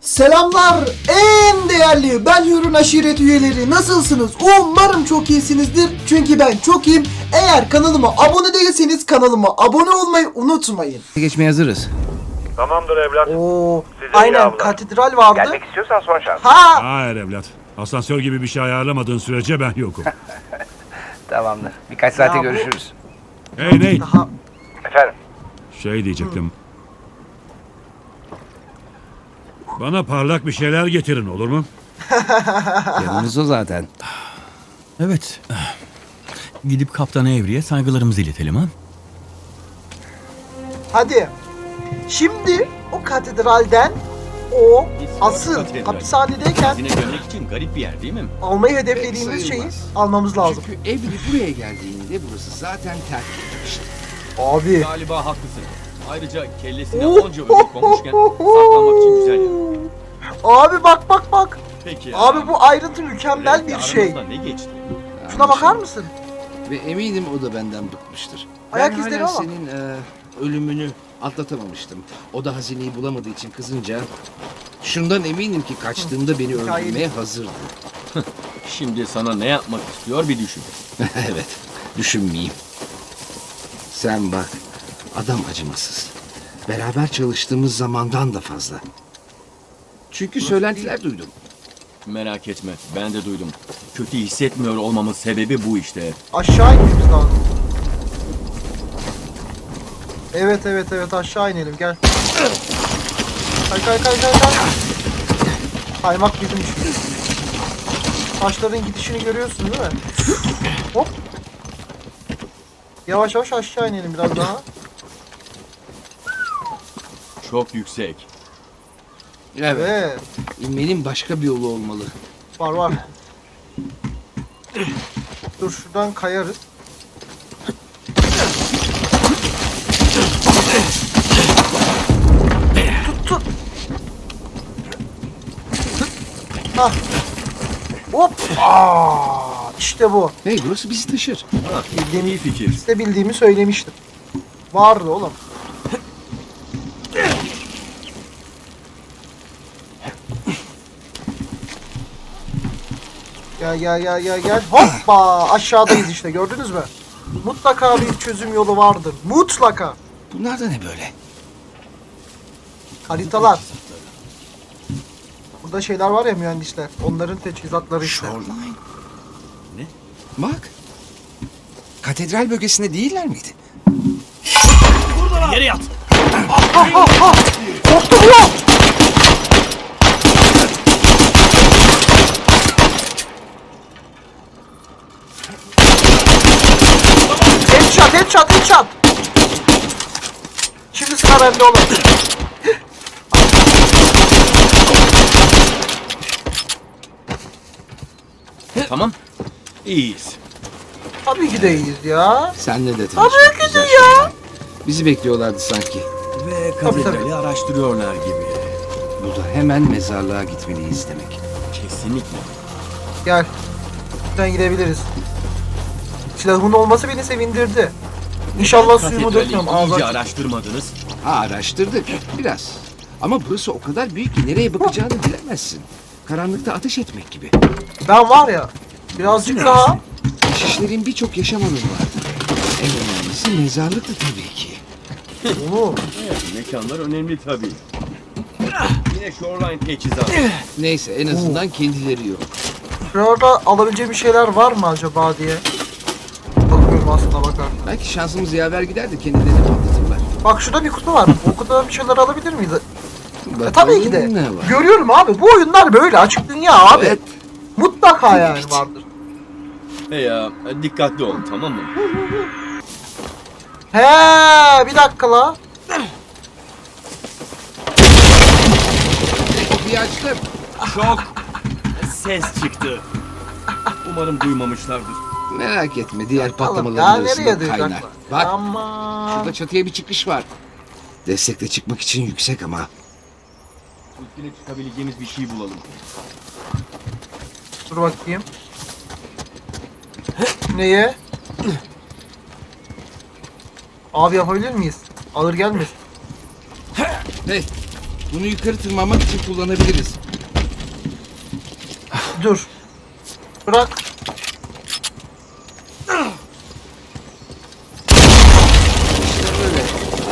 Selamlar en değerli ben Hürün aşiret üyeleri nasılsınız? Umarım çok iyisinizdir çünkü ben çok iyiyim. Eğer kanalıma abone değilseniz kanalıma abone olmayı unutmayın. Geçmeye hazırız. Tamamdır evlat. Oo, Size iyi aynen katedral vardı. Gelmek istiyorsan son şans. Ha Hayır evlat. Asansör gibi bir şey ayarlamadığın sürece ben yokum. Tamamdır. Birkaç saate Ya bu- görüşürüz. hey Nate. daha Efendim. Şey diyecektim. Bana parlak bir şeyler getirin olur mu? Yanımız o zaten. Evet. Gidip Kaptan Evri'ye saygılarımızı iletelim ha. hadi. Şimdi o katedralden o asıl hapishanedeyken görmek için garip bir yer değil mi? almayı hedeflediğimiz şeyi almamız lazım. Çünkü Evli buraya geldiğinde burası zaten terk edilmişti. Abi. Galiba haklısın. Ayrıca kellesine onca ölü konmuşken saklanmak için güzel yer. Abi bak bak bak. Peki. Abi bu ayrıntı mükemmel bir şey. Ne geçti? Şuna bakar mısın? Ve eminim o da benden bıkmıştır. Ayak ben izleri hala ama. senin e, ölümünü atlatamamıştım. O da hazineyi bulamadığı için kızınca... Şundan eminim ki kaçtığımda beni Hikayeli. öldürmeye hazırdı. Şimdi sana ne yapmak istiyor bir düşün. evet, düşünmeyeyim. Sen bak, adam acımasız. Beraber çalıştığımız zamandan da fazla. Çünkü söylentiler duydum. Merak etme ben de duydum. Kötü hissetmiyor olmamın sebebi bu işte. Aşağı inmemiz lazım. Evet evet evet aşağı inelim gel. Kay kay kay kay kay. Kaymak bizim işimiz. Taşların gidişini görüyorsun değil mi? Hop. Yavaş yavaş aşağı inelim biraz daha. Çok yüksek. Evet. Evet. İnmenin başka bir yolu olmalı. Var var. Dur şuradan kayarız. Tut tut. Hah. Hop. Aa, işte bu. Hey burası bizi taşır. Ha, iyi fikir. İşte bildiğimi söylemiştim. Vardı oğlum. Gel gel gel gel gel. Hoppa aşağıdayız işte gördünüz mü? Mutlaka bir çözüm yolu vardır. Mutlaka. Bunlar da ne böyle? Haritalar. Burada şeyler var ya mühendisler. Onların teçhizatları işte. Shoreline. Ne? Bak. Katedral bölgesinde değiller miydi? Yere yat. Korktu bu! Headshot, headshot, headshot. Şimdi sıra bende oğlum. Tamam. İyiyiz. Tabii ki de iyiyiz ya. Senle de Tabii tanışmak ki de ya. Bizi bekliyorlardı sanki. Ve Tabii, katedrali tabii. araştırıyorlar gibi. Bu da hemen mezarlığa gitmeliyiz demek. Kesinlikle. Gel. Buradan gidebiliriz. Silahımın olması beni sevindirdi. İnşallah suyumu Katedrali dökmem. iyice Ağzı açık. araştırmadınız. Ha araştırdık biraz. Ama burası o kadar büyük ki nereye bakacağını bilemezsin. Karanlıkta ateş etmek gibi. Ben var ya birazcık daha Keşişlerin birçok yaşam alanı vardı. En önemlisi mezarlıktı tabii ki. onu Mekanlar önemli tabii. Yine shoreline teçhizatı. Neyse en azından kendileri yok. Şurada alabileceğim bir şeyler var mı acaba diye. Belki şansımız yaver gider de kendilerini patlatırlar. Bak şurada bir kutu var. O kutudan bir şeyler alabilir miyiz? E, tabii ki de. Ne var? Görüyorum abi bu oyunlar böyle açık dünya abi. Evet. Mutlaka yani vardır. Hey ya dikkatli olun tamam mı? He bir dakika la. Kapıyı açtım. Çok ses çıktı. Umarım duymamışlardır. Merak etme diğer patlamaların arasında kaynar. Bak Aman. şurada çatıya bir çıkış var. Destekle çıkmak için yüksek ama. Üstüne çıkabileceğimiz bir şey bulalım. Dur bakayım. Neye? Abi yapabilir miyiz? Ağır gelmesin. Hey Bunu yukarı tırmanmak için kullanabiliriz. Dur. Bırak.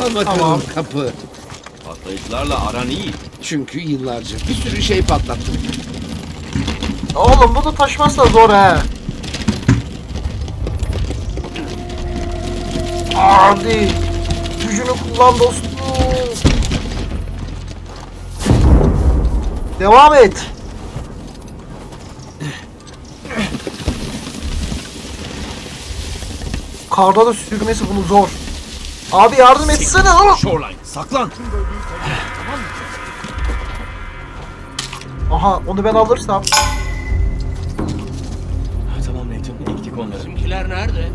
Al bakalım Tamam. kapı. Patlayıcılarla aran iyi. Çünkü yıllarca bir sürü şey patlattım. Oğlum bunu taşıması da zor he. Hadi. Gücünü kullan dostum. Devam et. Karda da sürmesi bunu zor. Abi yardım etsene oğlum. Shoreline saklan. Aha onu ben alırsam. Tamam Nathan ektik onları. Bizimkiler nerede?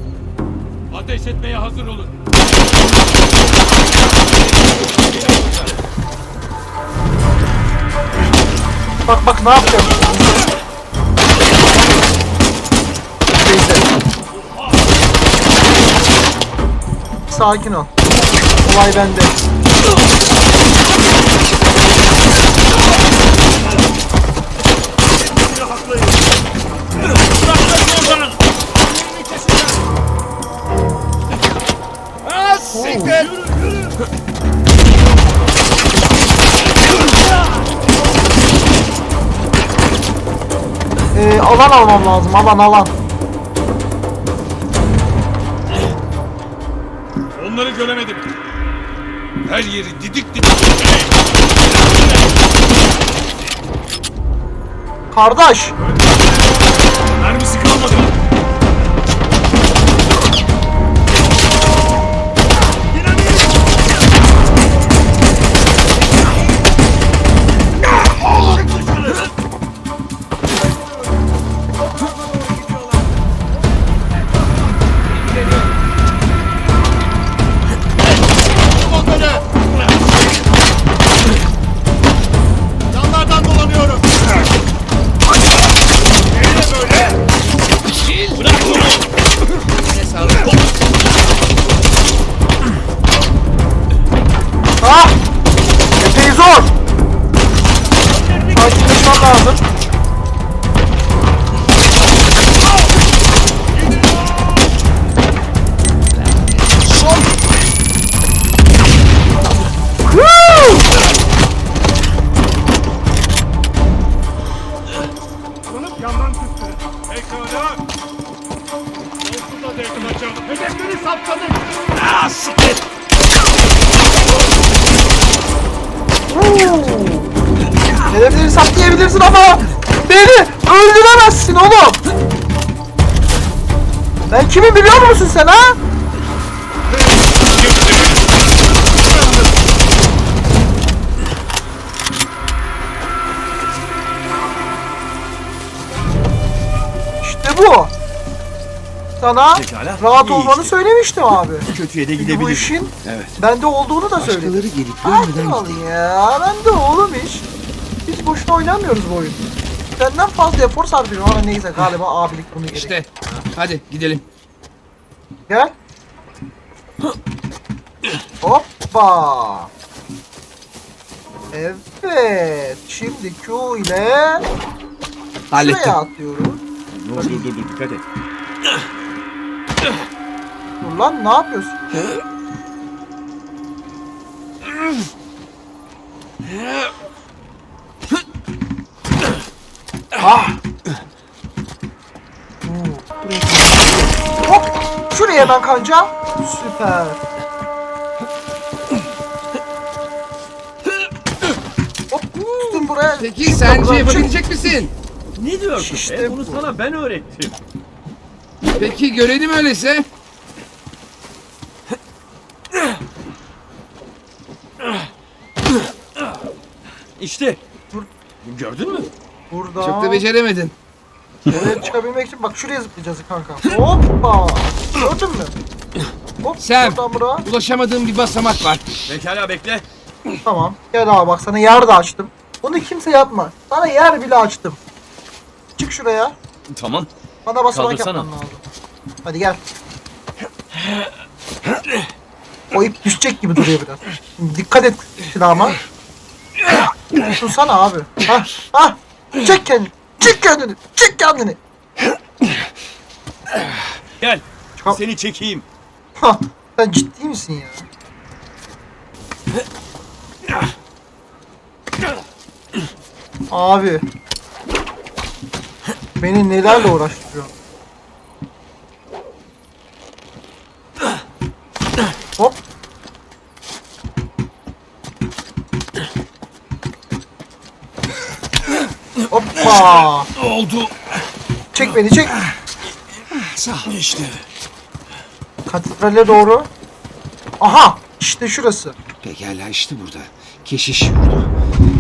Ateş etmeye hazır olun. Bak bak ne yapacağım. Sakin ol. Olay bende. Ee, alan almam lazım. Alan alan. Onları göremedim. Her yeri didik didik. Kardeş. Pekala. Olsun da devrileceğim. Hedefleri saptadık. Ah siktir. Hedefleri saklayabilirsin ama beni öldüremezsin oğlum. Ben kimi biliyor musun sen ha? İşte bu. Sana Pekala, rahat iyi olmanı işte. söylemiştim abi. Kötüye de Bu gidebilir. işin Evet. bende olduğunu da söyledim. Başkaları gelip Hadi görmeden gidelim. ya. Ben de oğlum iş. Biz boşuna oynamıyoruz bu oyunu. Senden fazla efor sarf ediyorum ama neyse galiba abilik bunu gerek. İşte. Hadi gidelim. Gel. Hoppa. Evet. Şimdi Q ile Hallettim. şuraya atlıyoruz. Dur dur dur dur dikkat et. Dur lan ne yapıyorsun? ah. Hop. Şuraya hemen kanca. Süper. Hop. Tutun buraya. Peki sence çık. yapabilecek misin? Ne diyorsun İşte be? Bunu bu. sana ben öğrettim. Peki görelim öyleyse. İşte. Gördün mü? Burada. Çok da beceremedin. Evet çıkabilmek için bak şuraya zıplayacağız kanka. Hoppa. Gördün mü? Hop Sen. buradan buraya. Ulaşamadığım bir basamak var. Pekala bekle. Tamam. Gel abi bak sana yer de açtım. Bunu kimse yapma. Sana yer bile açtım. Şuraya. Tamam. Bana basamak Kaldırsana. yapman lazım. Hadi gel. O ip düşecek gibi duruyor biraz. Şimdi dikkat et silahıma. Tutsana abi. Ha ha. Çek kendini. Çek kendini. Çek kendini. Gel. Çok- Seni çekeyim. Ha, sen ciddi misin ya? Abi. Beni nelerle uğraştırıyor? Hop. Hoppa. Oldu. Çek beni çek. Sağ ol işte. Katedrale doğru. Aha işte şurası. Pekala işte burada. Keşiş yurdu.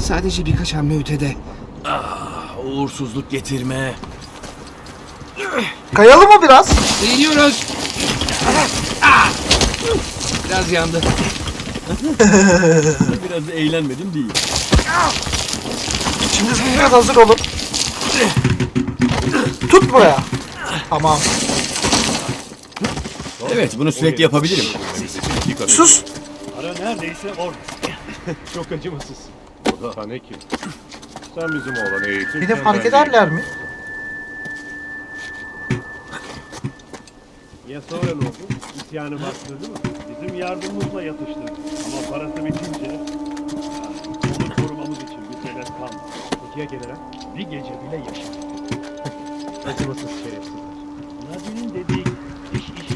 Sadece birkaç hamle ötede. Uğursuzluk getirme. Kayalım mı biraz? Geliyoruz. Ah! Biraz yandı. Biraz da eğlenmedim değil. Şimdi biraz hazır olun. Tut buraya. Tamam. Evet bunu sürekli yapabilirim. Sus. Para neredeyse orada. Çok acımasız. O da ne ki? Sen bizim oğlanı eğitirken Bir de fark ben ederler mi? Ya sonra ne oldu? İsyanı bastırdı mı? Bizim yardımımızla yatıştırdı. Ama parası bitince onu korumamız için bir sebep kalmadı. Peki ya general? Bir gece bile yaşadı. Acımasız şerefsizler. Nadi'nin dediği iş iş.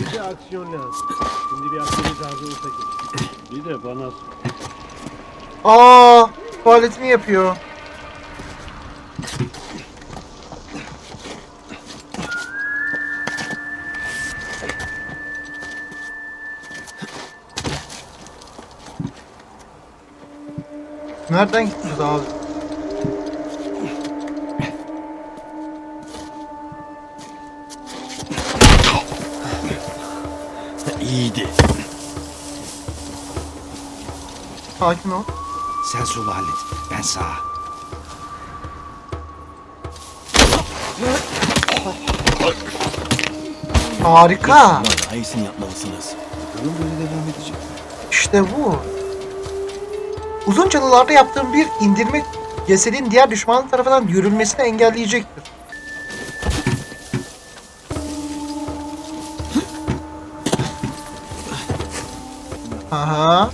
Bir de aksiyon lazım. Şimdi bir aksiyon icazı olsa. Bir de bana sor. Aa, tuvaletini yapıyor. Nereden gideceğiz abi? İyiydi. Sakin ol. Sen solu hallet. Ben sağa. Harika. Daha iyisini yapmalısınız. Bakalım böyle devam edecek. İşte bu. Uzun çalılarda yaptığım bir indirme cesedin diğer düşman tarafından yürülmesini engelleyecektir. Aha.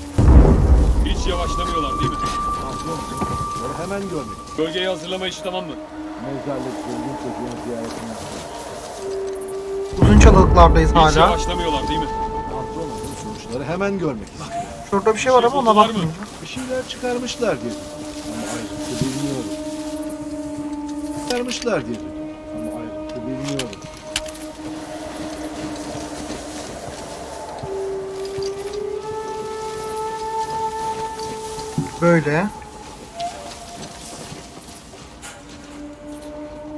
Hiç yavaşlamıyorlar değil mi? Hemen görmek. Bölgeyi hazırlama işi tamam mı? Mezarlık zengin çocuğun ziyaretine Uzun çalılıklardayız Hiç hala. yavaşlamıyorlar değil mi? Sonuçları hemen görmek istiyorum. Şurada bir şey var ama ona Var bakmayacağım. Bir şeyler çıkarmışlar diye. Ama ayrıntı bilmiyorum. Çıkarmışlar diye. Ama ayrıntı bilmiyorum. Böyle.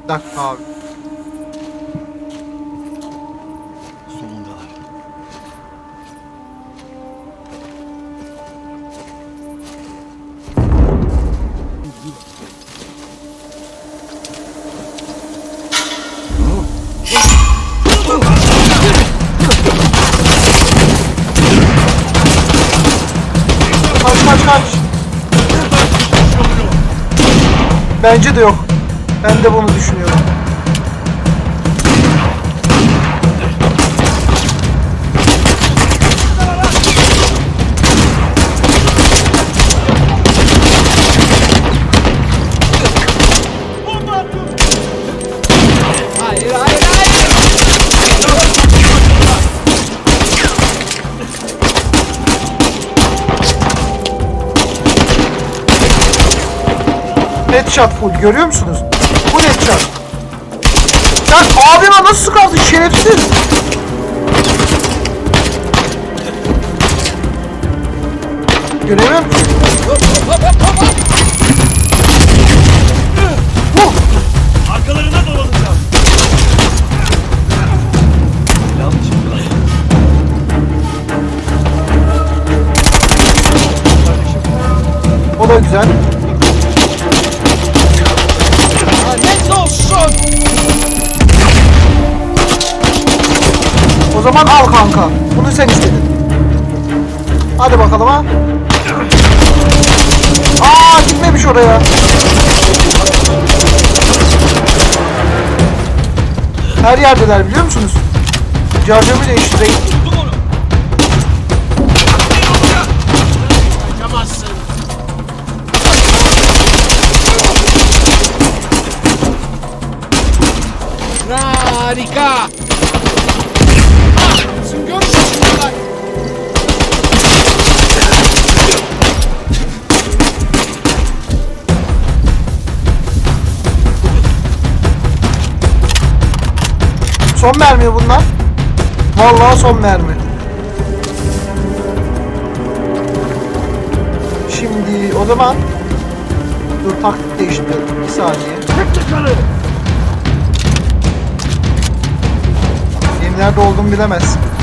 Bir dakika abi. Bence de yok. Ben de bunu düşünüyorum. Headshot full görüyor musunuz? Full headshot. Sen abime nasıl sıkarsın şerefsiz? Göremiyorum ki. Arkalarına dolanacağım. Yanlış çıktılar. O da güzel. O zaman al kanka. Bunu sen istedin. Hadi bakalım ha. Aa gitmemiş oraya. Her yerdeler biliyor musunuz? Carcamı değiştireyim. Harika! Süngör. Son mermi bunlar. Vallahi son mermi. Şimdi o zaman dur taktik değiştirelim. Bir saniye. Benim nerede olduğumu bilemezsin.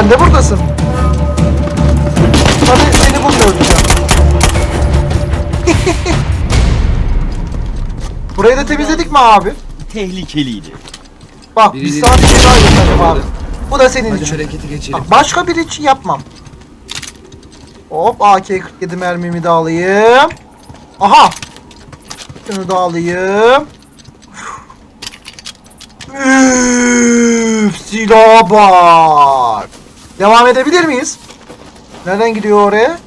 Sen de buradasın. Tabii seni bulmuyoruz ya. Burayı da temizledik mi abi? Tehlikeliydi. Bak bir dedi- saat daha yapalım abi. Bu da senin Hadi için. harekete geçelim. Bak, başka biri için yapmam. Hop AK-47 mermimi de alayım. Aha. Şunu da alayım. Üf, silah bak. Devam edebilir miyiz? Nereden gidiyor oraya?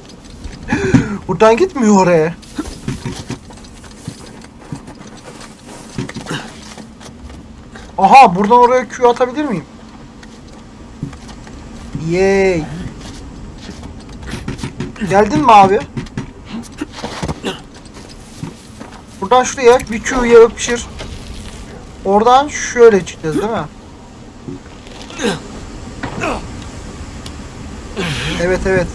Buradan gitmiyor oraya. Aha buradan oraya Q atabilir miyim? Yay. Geldin mi abi? Buradan şuraya bir Q yapışır. Oradan şöyle çıkacağız değil mi? Evet evet.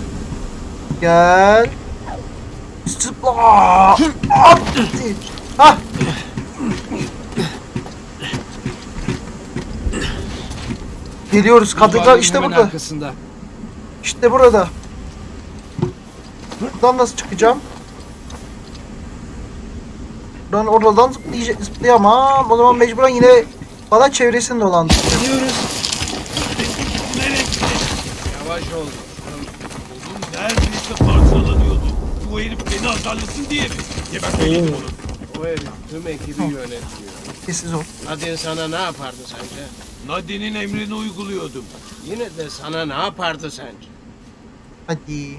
Gel. Zıpla. Hah. Geliyoruz. Kadınlar işte burada. arkasında. İşte burada. Buradan nasıl çıkacağım? Buradan oradan zıplayamam. O zaman mecburen yine bana çevresini dolandıracağım. Azarlasın diye mi? Gebertelim onu. O herif tüm ekibi yönetiyor. Sessiz ol. Nadine sana ne yapardı sence? Nadine'in emrini uyguluyordum. Yine de sana ne yapardı sence? Hadi.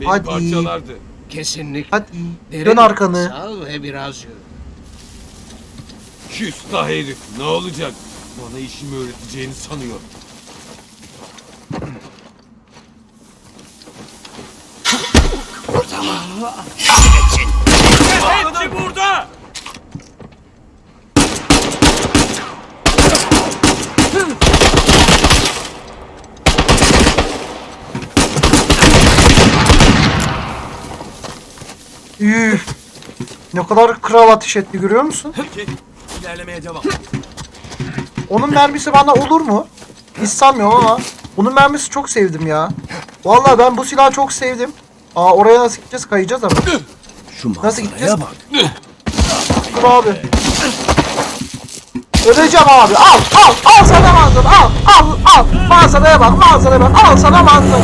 Beni Hadi. parçalardı. Kesinlikle. Hadi. Derin Dön arkanı. Sal ve biraz yürü. Küstah herif. Ne olacak? Bana işimi öğreteceğini sanıyor. Hepsi burada! Üf. Ne kadar kral ateş etti görüyor musun? Peki, ilerlemeye devam. Onun mermisi bana olur mu? Hiç sanmıyorum ama bunun mermisi çok sevdim ya. Vallahi ben bu silahı çok sevdim. Aa oraya nasıl gideceğiz? Kayacağız ama. Şu Nasıl gideceğiz? bak. Dur abi. Öleceğim abi. Al al al sana manzara. Al al al. Manzaraya bak manzaraya bak. Al sana manzara.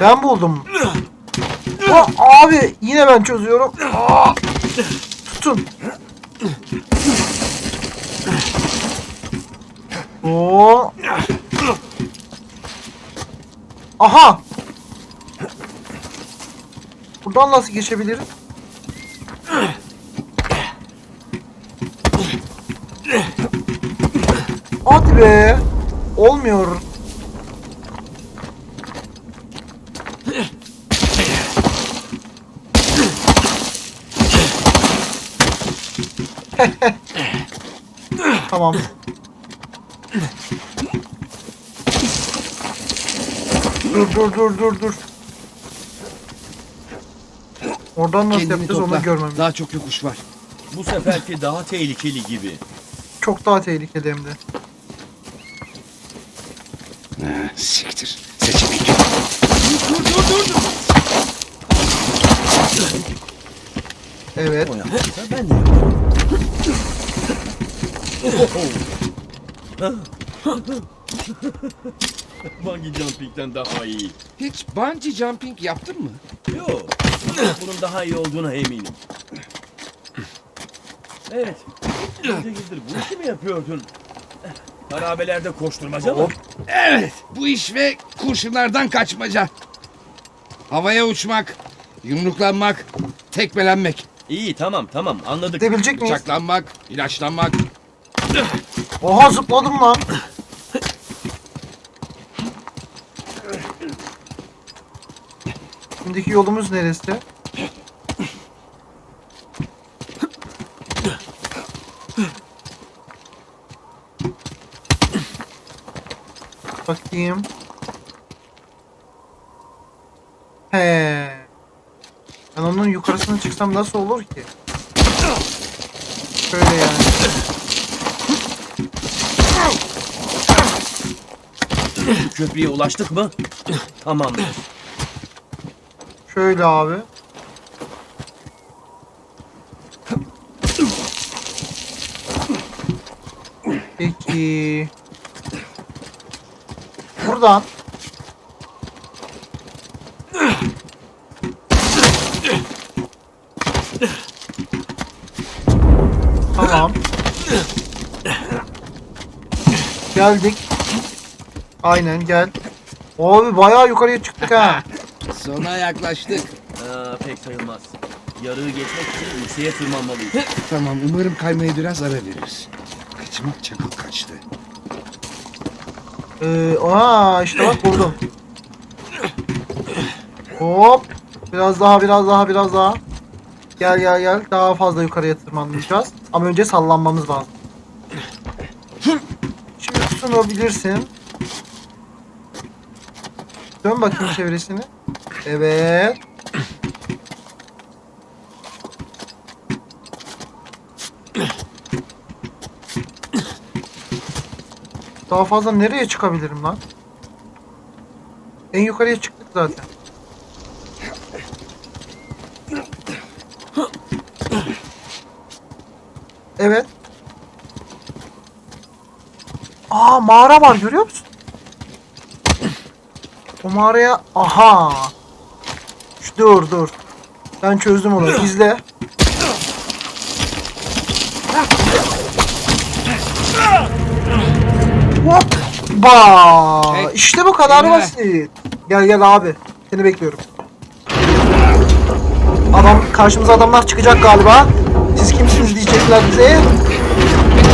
Ben buldum. Oh, abi yine ben çözüyorum. Tutun. Oo. Aha. Buradan nasıl geçebilirim? Hadi be. Olmuyor. Tamam. Dur dur dur dur dur. Oradan nasıl Kendini yapacağız topla. onu görmem. Daha çok yokuş var. Bu seferki daha tehlikeli gibi. Çok daha tehlikeli hem de. Ha, siktir. Seçenek. Dur dur dur dur. Evet. O yaptıysa ben de yaparım. Bungee jumping'den daha iyi. Hiç bungee jumping yaptın mı? Yok. Bunun daha iyi olduğuna eminim. Evet. Gece gündür bu işi mi yapıyordun? Harabelerde koşturmaca mı? Evet. Bu iş ve kurşunlardan kaçmaca. Havaya uçmak, yumruklanmak, tekmelenmek, İyi tamam tamam anladık. Gidebilecek miyiz? bıçaklanmak, ilaçlanmak. Oha zıpladım lan. Şimdiki yolumuz neresi? Bakayım. He. Ben onun yukarısına çıksam nasıl olur ki? Şöyle yani. Köprüye ulaştık mı? Tamamdır. Şöyle abi. Peki. Buradan. Tamam. Geldik. Aynen gel. Abi bayağı yukarıya çıktık ha. Sona yaklaştık. Aa, pek sayılmaz. Yarığı geçmek için yükseğe tırmanmalıyız. Tamam umarım kaymaya biraz ara veririz. Kaçmak çakıl kaçtı. Ee, aa işte bak buldum. Hop. Biraz daha biraz daha biraz daha. Gel gel gel. Daha fazla yukarıya tırmanmayacağız. Ama önce sallanmamız lazım. Şimdi tutunabilirsin. Dön bakayım çevresini. Evet. Daha fazla nereye çıkabilirim lan? En yukarıya çıktık zaten. Evet. Aa mağara var görüyor musun? O mağaraya aha. Şu, dur dur. Ben çözdüm onu. İzle. Hoppa! İşte bu kadar basit. Gel gel abi. Seni bekliyorum. Adam karşımıza adamlar çıkacak galiba. Siz kimsiniz diyecekler bize.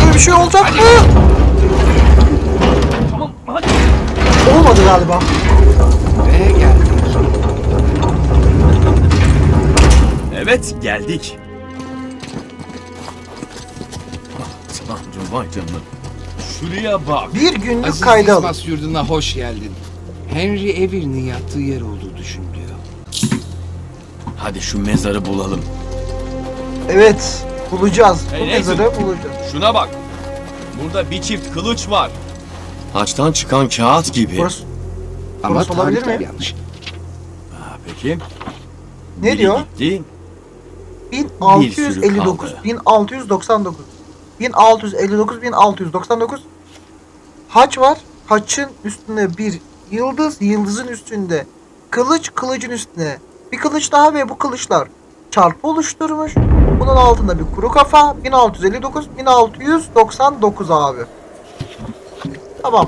Böyle bir şey olacak mı? tamam hadi. Olmadı galiba. Ve geldik. Evet geldik. Ah, Tanrım vay canına. Şuraya bak. Bir günlük Aziz kayda alın. İsmas yurduna hoş geldin. Henry Avery'nin yattığı yer olduğu düşünülüyor. Hadi şu mezarı bulalım. Evet. Bulacağız. Hey, Bu neyse. mezarı bulacağız. Şuna bak. Burada bir çift kılıç var. Haçtan çıkan kağıt gibi. Burası Ama Burası olabilir tarihler mi? yanlış. Ha, peki. ne Biri diyor? Gitti. 1659, kaldı. 1699. 1659, 1699. Haç var. Haçın üstünde bir yıldız, yıldızın üstünde kılıç, kılıcın üstüne bir kılıç daha ve bu kılıçlar çarpı oluşturmuş. Bunun altında bir kuru kafa. 1659, 1699 abi. Tamam.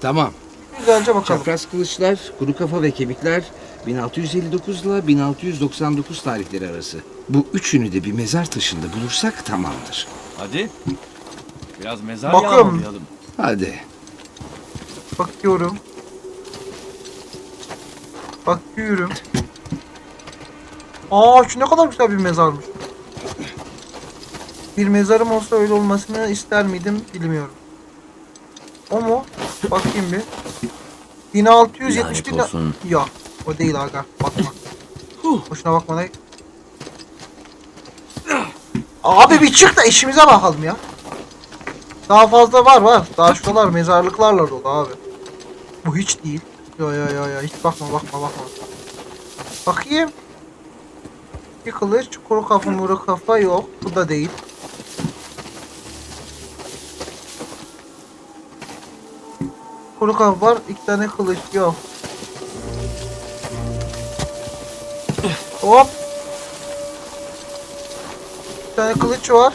Tamam. Güzelce bakalım. Çapraz kılıçlar, kuru kafa ve kemikler 1659 ile 1699 tarihleri arası. Bu üçünü de bir mezar taşında bulursak tamamdır. Hadi. Biraz mezar Bakıyorum. yağmalayalım. Hadi. Bakıyorum. Bakıyorum. Aa şu ne kadar güzel bir mezarmış. Bir mezarım olsa öyle olmasını ister miydim bilmiyorum. O mu? Bakayım bir. 1670 bin... Lanet olsun. Yok. O değil aga. Bakma. Boşuna bakma ne? Abi bir çık da işimize bakalım ya. Daha fazla var var. Daha şuralar mezarlıklarla dolu abi. Bu hiç değil. Ya ya ya ya hiç bakma bakma bakma. Bakayım. Bir kılıç, kuru kafa muru kafa yok. Bu da değil. Kuru kafa var, iki tane kılıç yok. Hop. Bir tane kılıç var.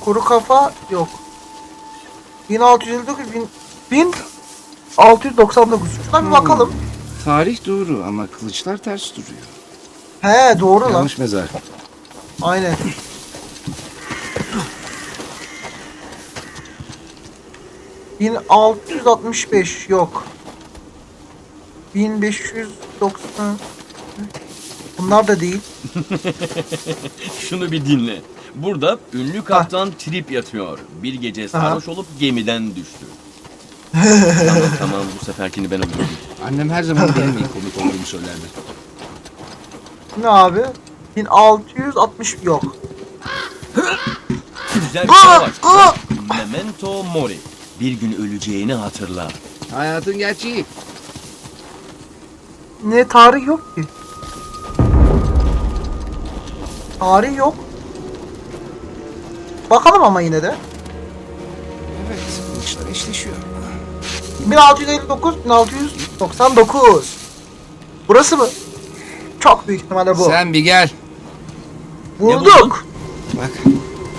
Kuru kafa yok. 1659 bin 1699. Şuna bir bakalım. Tarih doğru ama kılıçlar ters duruyor. He doğru lan. Yanlış mezar. Aynen. Bin altı yüz altmış beş yok. Bin beş yüz doksan. Bunlar da değil. Şunu bir dinle. Burada ünlü kaptan Trip yatıyor. Bir gece sarhoş olup gemiden düştü. tamam tamam bu seferkini ben alıyorum. Annem her zaman benim iyi komik olduğumu söylerdi. Ne abi? 1660 yok. Güzel bir şey var. Memento Mori. Bir gün öleceğini hatırla. Hayatın gerçeği. Ne tarih yok ki? Tarih yok. Bakalım ama yine de. Evet, kılıçlar eşleşiyor. 1659 1699. Burası mı? Çok büyük ihtimalle bu. Sen bir gel. Bulduk. Bak,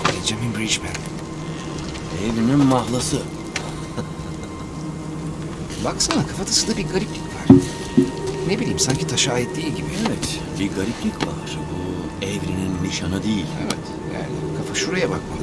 Benjamin Bridgman. Evrimin mahlası. Baksana kafatasında bir gariplik var. Ne bileyim sanki taşa ait değil gibi. Evet bir gariplik var. Bu evrinin nişanı değil. Evet, yani kafa şuraya bakmalı.